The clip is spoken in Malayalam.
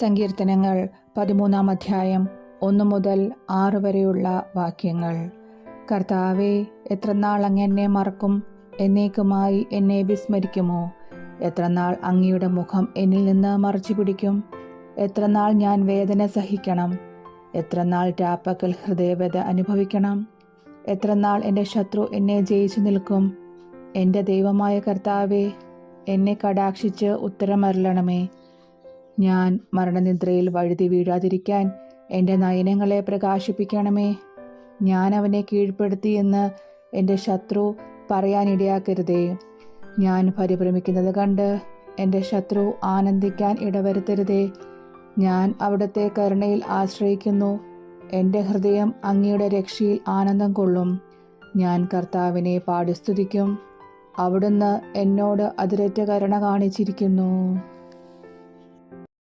സങ്കീർത്തനങ്ങൾ പതിമൂന്നാം അധ്യായം ഒന്നു മുതൽ ആറ് വരെയുള്ള വാക്യങ്ങൾ. കർത്താവെ എത്ര നാൾ അങ്ങ് എന്നെ മറക്കും? എന്നേക്കുമായി എന്നെ വിസ്മരിക്കുമോ? എത്ര നാൾ അങ്ങയുടെ മുഖം എന്നിൽ നിന്ന് മറച്ചു പിടിക്കും എത്ര നാൾ ഞാൻ വേദന സഹിക്കണം? എത്ര നാൾ രാപ്പകൽ ഹൃദയവേദ അനുഭവിക്കണം? എത്ര നാൾ എന്റെ ശത്രു എന്നെ ജയിച്ചു നിൽക്കും? എന്റെ ദൈവമായ കർത്താവെ എന്നെ കടാക്ഷിച്ച് ഉത്തരമരളണമേ. ഞാൻ മരണനിദ്രയിൽ വഴുതി വീഴാതിരിക്കാൻ എന്റെ നയനങ്ങളെ പ്രകാശിപ്പിക്കണമേ. ഞാൻ അവനെ കീഴ്പ്പെടുത്തിയെന്ന് എന്റെ ശത്രു പറയാനിടയാക്കരുതേ. ഞാൻ പരിഭ്രമിക്കുന്നത് കണ്ട് എന്റെ ശത്രു ആനന്ദിക്കാൻ ഇടവരുത്തരുതേ. ഞാൻ അവിടുത്തെ കരുണയിൽ ആശ്രയിക്കുന്നു. എന്റെ ഹൃദയം അങ്ങയുടെ രക്ഷയിൽ ആനന്ദം കൊള്ളും. ഞാൻ കർത്താവിനെ പാടിസ്തുതിക്കും. അവിടുന്ന് എന്നോട് അതിരറ്റ കരുണ കാണിച്ചിരിക്കുന്നു.